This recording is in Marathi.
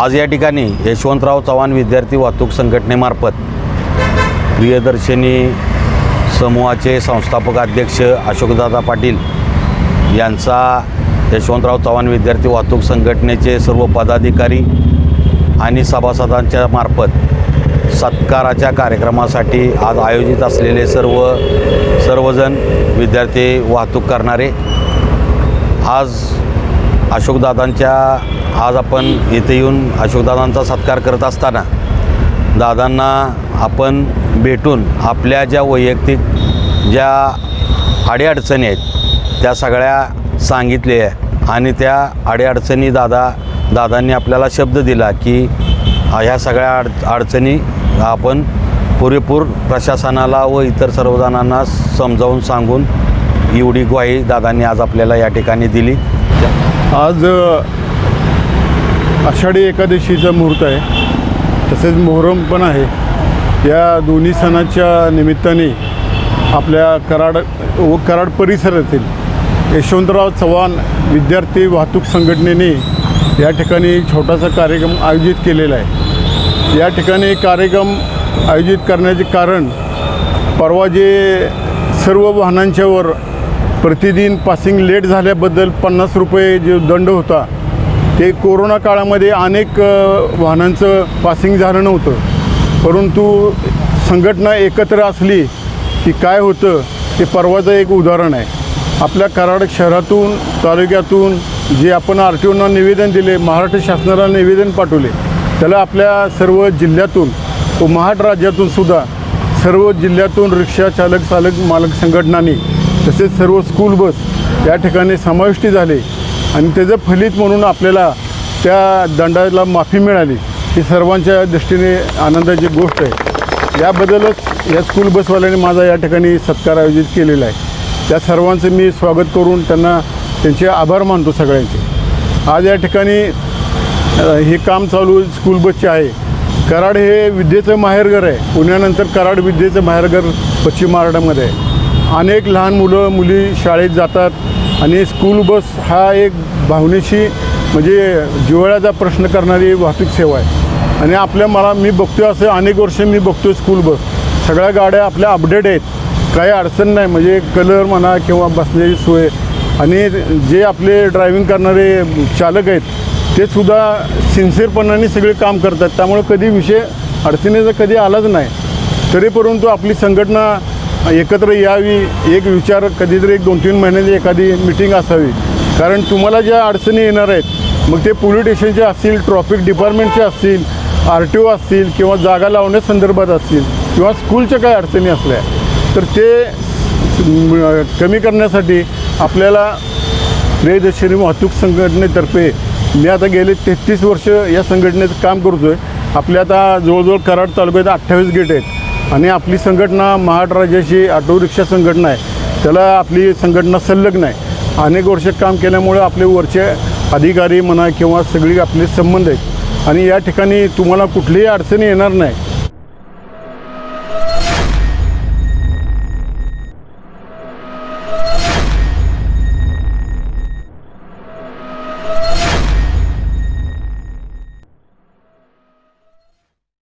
आज या ठिकाणी यशवंतराव चव्हाण विद्यार्थी वाहतूक संघटनेमार्फत प्रियदर्शनी समूहाचे संस्थापक अध्यक्ष अशोकदादा पाटील यांचा यशवंतराव चव्हाण विद्यार्थी वाहतूक संघटनेचे सर्व पदाधिकारी आणि सभासदांच्या मार्फत सत्काराच्या कार्यक्रमासाठी आज आयोजित असलेले सर्व सर्वजण विद्यार्थी वाहतूक करणारे. आज अशोकदादांच्या आज आपण इथे येऊन अशोकदादांचा सत्कार करत असताना दादांना आपण भेटून आपल्या ज्या वैयक्तिक ज्या अडीअडचणी आहेत त्या सगळ्या सांगितल्या आणि त्या अडीअडचणी दादा दादांनी आपल्याला शब्द दिला की ह्या सगळ्या अड अडचणी आपण पुरेपूर प्रशासनाला व इतर सर्वजणांना समजावून सांगून एवढी ग्वाही दादांनी आज आपल्याला या ठिकाणी दिली. आज आषाढी एकादशीचा मुहूर्त आहे. तसेच मोहरम पण आहे. या दोन्ही सणाच्या निमित्ताने आपल्या कराड व कराड परिसरातील यशवंतराव चव्हाण विद्यार्थी वाहतूक संघटनेने या ठिकाणी छोटासा कार्यक्रम आयोजित केलेला आहे. या ठिकाणी कार्यक्रम आयोजित करण्याचे कारण परवा जे सर्व वाहनांच्यावर प्रतिदिन पासिंग लेट झाल्याबद्दल पन्नास रुपये जो दंड होता ते कोरोना काळामध्ये अनेक वाहनांचं पासिंग झालं नव्हतं. परंतु संघटना एकत्र असली की काय होतं ते परवाचं एक उदाहरण आहे. आपल्या कराड शहरातून तालुक्यातून जे आपण आर टी ओना निवेदन दिले महाराष्ट्र शासनाला निवेदन पाठवले त्याला आपल्या सर्व जिल्ह्यातून व महाराष्ट्र राज्यातून सुद्धा सर्व जिल्ह्यातून रिक्षा चालक चालक मालक संघटनांनी तसेच सर्व स्कूल बस या ठिकाणी समाविष्टी झाले. आणि त्याचं फलित म्हणून आपल्याला त्या दंडाला माफी मिळाली ही सर्वांच्या दृष्टीने आनंदाची गोष्ट आहे. याबद्दलच या स्कूल बसवाल्याने माझा या ठिकाणी सत्कार आयोजित केलेला आहे. त्या सर्वांचं मी स्वागत करून त्यांना त्यांचे आभार मानतो सगळ्यांचे. आज या ठिकाणी हे काम चालू स्कूल बसचे आहे. कराड हे विद्येचं माहेरघर आहे. पुण्यानंतर कराड विद्येचं माहेरघर पश्चिम महाराष्ट्रामध्ये आहे. अनेक लहान मुलं मुली शाळेत जातात. आणि स्कूल बस हा एक भावनेशी म्हणजे जिव्हाळ्याचा प्रश्न करणारी वाहतूक सेवा आहे. आणि आपल्या मला मी बघतो असं अनेक वर्ष मी बघतो स्कूल बस. सगळ्या गाड्या आपल्या अपडेट आहेत. काही अडचण नाही म्हणजे कलर म्हणा किंवा बसण्याची सोय. आणि जे आपले ड्रायव्हिंग करणारे चालक आहेत ते सुद्धा सिन्सिअरपणाने सगळे काम करतात. त्यामुळे कधी विषय अडचणीचा कधी आलाच नाही. तरी परंतु आपली संघटना एकत्र यावी एक विचार कधीतरी एक दोन तीन महिन्याची एखादी मिटिंग असावी. कारण तुम्हाला ज्या अडचणी येणार आहेत मग ते पोलीस स्टेशनचे असतील ट्रॉफिक डिपार्टमेंटचे असतील आर टी ओ असतील किंवा जागा लावण्यासंदर्भात असतील किंवा स्कूलच्या काही अडचणी असल्या तर ते कमी करण्यासाठी आपल्याला प्रियदर्शनी वाहतूक संघटनेतर्फे मी आता गेले तेहतीस वर्ष या संघटनेचं काम करतो आहे आपल्या आता जवळजवळ कराड तालुक्यात अठ्ठावीस गेट आहेत. आणि आपली संघटना महाराष्ट्र राज्याची ऑटो रिक्षा संघटना आहे. त्याला आपली संघटना संलग्न आहे. अनेक वर्ष काम केल्यामुळे आपले वरचे अधिकारी म्हणा किंवा सगळी आपले संबंध आहेत. आणि या ठिकाणी तुम्हाला कुठलीही अडचणी येणार नाही.